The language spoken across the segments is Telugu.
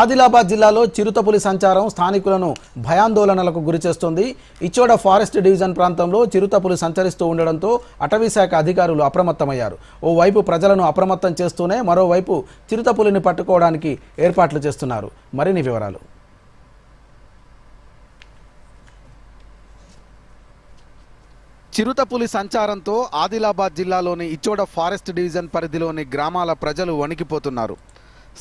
ఆదిలాబాద్ జిల్లాలో చిరుతపులి సంచారం స్థానికులను భయాందోళనలకు గురిచేస్తుంది ఇచ్చోడ ఫారెస్ట్ డివిజన్ ప్రాంతంలో చిరుతపులి సంచరిస్తూ ఉండడంతో అటవీ శాఖ అధికారులు అప్రమత్తమయ్యారు. ఓవైపు ప్రజలను అప్రమత్తం చేస్తూనే మరోవైపు చిరుతపులిని పట్టుకోవడానికి ఏర్పాట్లు చేస్తున్నారు. మరిన్ని వివరాలు. చిరుతపులి సంచారంతో ఆదిలాబాద్ జిల్లాలోని ఇచ్చోడ ఫారెస్ట్ డివిజన్ పరిధిలోని గ్రామాల ప్రజలు వణికిపోతున్నారు.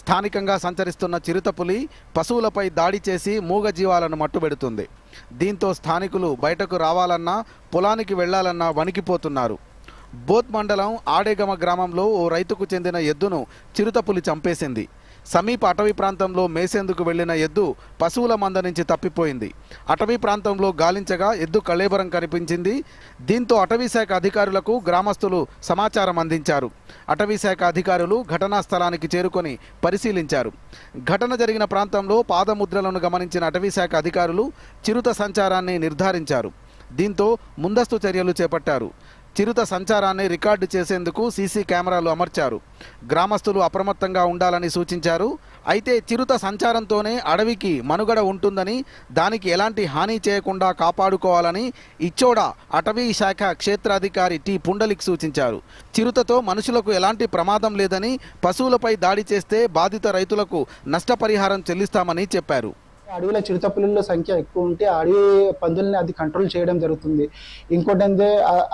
స్థానికంగా సంచరిస్తున్న చిరుతపులి పశువులపై దాడి చేసి మూగజీవాలను మట్టుబెడుతుంది. దీంతో స్థానికులు బయటకు రావాలన్నా పొలానికి వెళ్ళాలన్నా వణికిపోతున్నారు. బోత్ మండలం ఆడేగమ గ్రామంలో ఓ రైతుకు చెందిన ఎద్దును చిరుతపులి చంపేసింది. సమీప అటవీ ప్రాంతంలో మేసేందుకు వెళ్ళిన ఎద్దు పశువుల మంద నుంచి తప్పిపోయింది. అటవీ ప్రాంతంలో గాలించగా ఎద్దు కళేబరం కనిపించింది. దీంతో అటవీ శాఖ అధికారులకు గ్రామస్తులు సమాచారం అందించారు. అటవీ శాఖ అధికారులు ఘటనా స్థలానికి చేరుకొని పరిశీలించారు. ఘటన జరిగిన ప్రాంతంలో పాదముద్రలను గమనించిన అటవీ శాఖ అధికారులు చిరుత సంచారాన్ని నిర్ధారించారు. దీంతో ముందస్తు చర్యలు చేపట్టారు. చిరుత సంచారాన్ని రికార్డు చేసేందుకు సీసీ కెమెరాలు అమర్చారు. గ్రామస్తులు అప్రమత్తంగా ఉండాలని సూచించారు. అయితే చిరుత సంచారంతోనే అడవికి మనుగడ ఉంటుందని దానికి ఎలాంటి హాని చేయకుండా కాపాడుకోవాలని ఇచ్చోడ అటవీ శాఖ క్షేత్రాధికారి టి. పుండలిక్ సూచించారు. చిరుతతో మనుషులకు ఎలాంటి ప్రమాదం లేదని పశువులపై దాడి చేస్తే బాధిత రైతులకు నష్టపరిహారం చెల్లిస్తామని చెప్పారు. అడవిలో చిరుతపులుల సంఖ్య ఎక్కువ ఉంటే అడవి పందుల్ని అది కంట్రోల్ చేయడం జరుగుతుంది. ఇంకోటి ఏంటంటే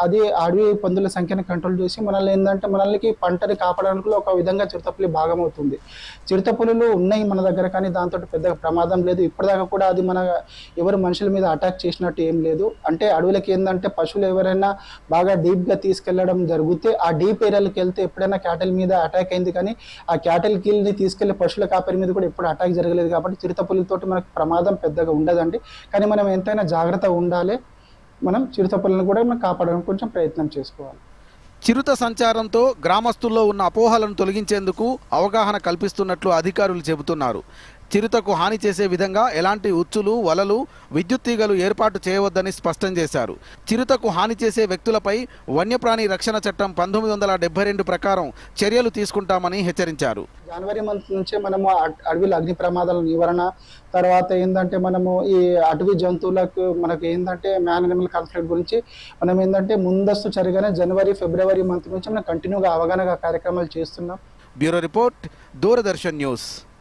అది అడవి పందుల సంఖ్యను కంట్రోల్ చేసి మనల్ని ఏంటంటే మనల్ని పంటని కాపాడడానికి ఒక విధంగా చిరుతపులి భాగం అవుతుంది. చిరుతపులులు ఉన్నాయి మన దగ్గర కానీ దాంతో పెద్దగా ప్రమాదం లేదు. ఇప్పటిదాకా కూడా అది మన ఎవరు మనుషుల మీద అటాక్ చేసినట్టు ఏం లేదు. అంటే అడవులకి ఏంటంటే పశువులు ఎవరైనా బాగా డీప్గా తీసుకెళ్ళడం జరిగితే ఆ డీప్ ఏరియాలకు వెళ్తే ఎప్పుడైనా క్యాటిల్ మీద అటాక్ అయింది కానీ ఆ క్యాటిల్ కీల్ని తీసుకెళ్ళి పశువుల కాపరి మీద కూడా ఎప్పుడు అటాక్ జరగలేదు కాబట్టి చిరుతపులితోటి మనకు ప్రమాదం పెద్దగా ఉండదండి. కానీ మనం ఎంతైనా జాగ్రత్త ఉండాలి. మనం చిరుతపులను కూడా మనం కాపాడడానికి కొంచెం ప్రయత్నం చేసుకోవాలి. చిరుత సంచారంతో గ్రామస్తుల్లో ఉన్న అపోహలను తొలగించేందుకు అవగాహన కల్పిస్తున్నట్లు అధికారులు చెబుతున్నారు. చిరుతకు హాని చేసే విధంగా ఎలాంటి ఉచ్చులు వలలు విద్యుత్ తీగలు ఏర్పాటు చేయవద్దని స్పష్టం చేశారు. చిరుతకు హాని చేసే వ్యక్తులపై వన్యప్రాణి రక్షణ చట్టం పంతొమ్మిది వందల రెండు ప్రకారం చర్యలు తీసుకుంటామని హెచ్చరించారు. జనవరి మంత్ నుంచే మనము అడ్- అడవిలో అగ్ని ప్రమాదాల నివారణ తర్వాత ఏంటంటే మనము ఈ అటవీ జంతువులకు మనకు ఏంటంటే మ్యాన్ అనిమల్ కాన్ఫ్లిక్ట్ గురించి మనం ఏంటంటే ముందస్తు చర్యగానే జనవరి ఫిబ్రవరి మంత్ నుంచి మనం కంటిన్యూగా అవగాహన కార్యక్రమాలు చేస్తున్నాం. Bureau report Doordarshan news.